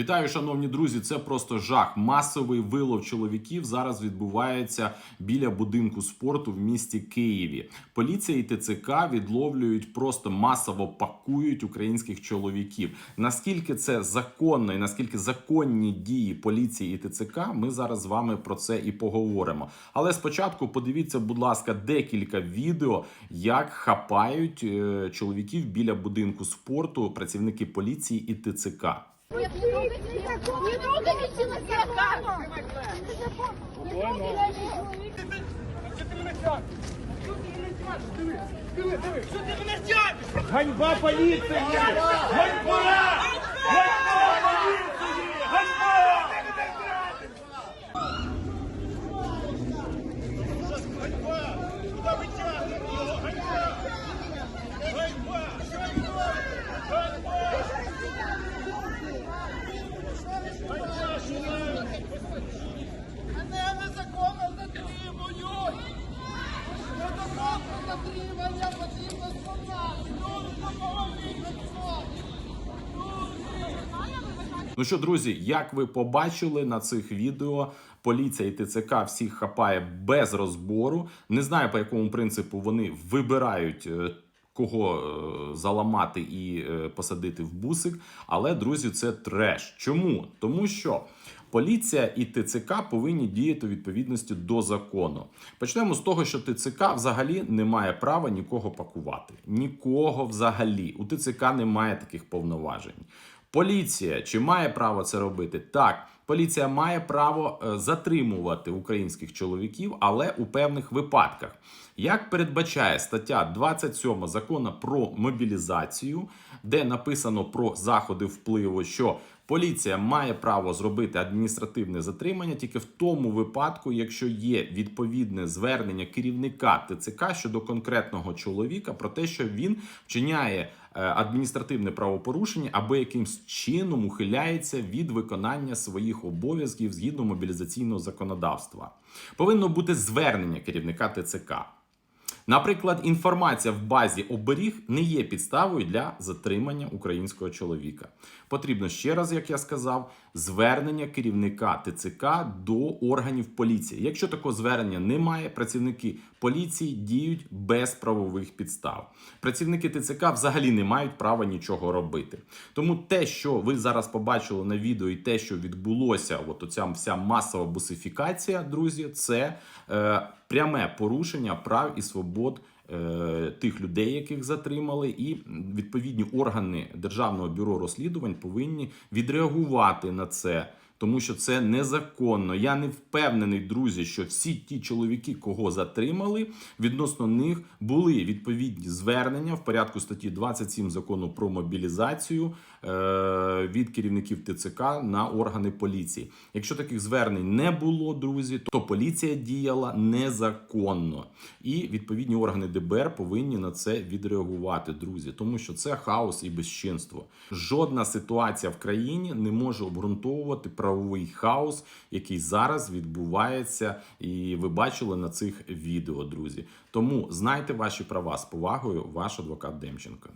Вітаю, шановні друзі. Це просто жах. Масовий вилов чоловіків зараз відбувається біля будинку спорту в місті Києві. Поліція і ТЦК відловлюють просто масово пакують українських чоловіків. Наскільки це законно і наскільки законні дії поліції і ТЦК, ми зараз з вами про це і поговоримо. Але спочатку подивіться, будь ласка, декілька відео, як хапають е, чоловіків біля будинку спорту працівники поліції і ТЦК. Не трогайте, не трогайте человека! Ганьба поліції! Ганьба! Мене незаконно затримують! Незаконно затримання потрібно сконати! Люди, допоможіть мені! Ну що, друзі, як ви побачили на цих відео, поліція і ТЦК всіх хапає без розбору. Не знаю по якому принципу вони вибирають. е, Кого е, заламати і е, посадити в бусик, але друзі, це треш. Чому? Тому що поліція і ТЦК повинні діяти у відповідності до закону. Почнемо з того, що ТЦК взагалі не має права нікого пакувати. Нікого взагалі. У ТЦК немає таких повноважень. Поліція чи має право це робити? Так, поліція має право е, затримувати українських чоловіків, але у певних випадках. Як передбачає стаття 27 закону про мобілізацію, де написано про заходи впливу, що поліція має право зробити адміністративне затримання тільки в тому випадку, якщо є відповідне звернення керівника ТЦК щодо конкретного чоловіка про те, що він вчиняє адміністративне правопорушення або якимсь чином ухиляється від виконання своїх обов'язків згідно мобілізаційного законодавства. Повинно бути звернення керівника ТЦК. Наприклад, інформація в базі оберіг не є підставою для затримання українського чоловіка. Потрібно ще раз, як я сказав, звернення керівника ТЦК до органів поліції. Якщо такого звернення немає, працівники поліції діють без правових підстав. Працівники ТЦК взагалі не мають права нічого робити. Тому те, що ви зараз побачили на відео, і те, що відбулося, от оця вся масова бусифікація, друзі, це е, пряме порушення прав і свобод е, тих людей, яких затримали, і відповідні органи Державного бюро розслідувань повинні відреагувати на це. Тому що це незаконно. Я не впевнений, друзі, що всі ті чоловіки, кого затримали, відносно них були відповідні звернення в порядку статті 27 закону про мобілізацію е- від керівників ТЦК на органи поліції. Якщо таких звернень не було, друзі, то поліція діяла незаконно, і відповідні органи ДБР повинні на це відреагувати, друзі, тому що це хаос і безчинство. Жодна ситуація в країні не може обґрунтовувати правовий хаос, який зараз відбувається, і ви бачили на цих відео, друзі. Тому знайте ваші права з повагою, ваш адвокат Демченко.